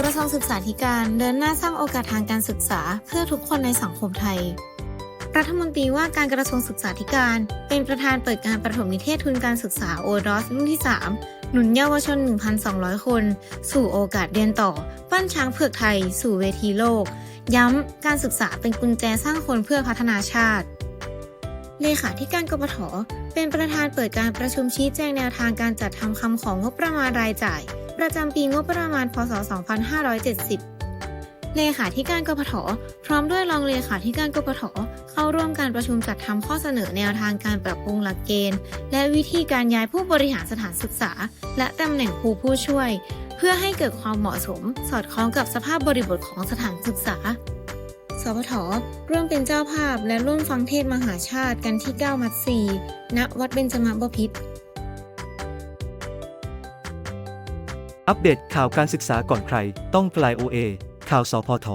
กระทรวงศึกษาธิการเดินหน้าสร้างโอกาสทางการศึกษาเพื่อทุกคนในสังคมไทย รัฐมนตรีว่าการกระทรวงศึกษาธิการ เป็นประธานเปิดการประถมนิเทศทุนการศึกษาโอดอสรุ่นที่ 3 หนุนเยาวชน 1,200 คน สู่โอกาสเรียนต่อ ปั้นช้างเผือกไทย สู่เวทีโลก ย้ำ การศึกษาเป็นกุญแจสร้างคนเพื่อพัฒนาชาติ เลขาธิการกปทเป็นประธานเปิดการประชุมชี้แจงแนวทางการจัดทำคำของงบประมาณรายจ่าย ประจำปีงบประมาณ พศ 2570 เลขาธิการกปทพร้อมด้วยรองเลขาธิการกปทเข้าร่วมการประชุมจัดทำข้อเสนอแนวทางการปรับปรุงหลักเกณฑ์ และวิธีการย้ายผู้บริหารสถานศึกษา และตำแหน่งครูผู้ช่วย เพื่อให้เกิดความเหมาะสม สอดคล้องกับสภาพบริบทของสถานศึกษาสพทร่วมเป็นเจ้าภาพและร่วมฟังเทศมหาชาติกันที่ 9 มัดซีณวัดเบญจมบพิตร อัปเดตข่าวการศึกษาก่อนใคร ต้องกลายโอเอข่าวสพท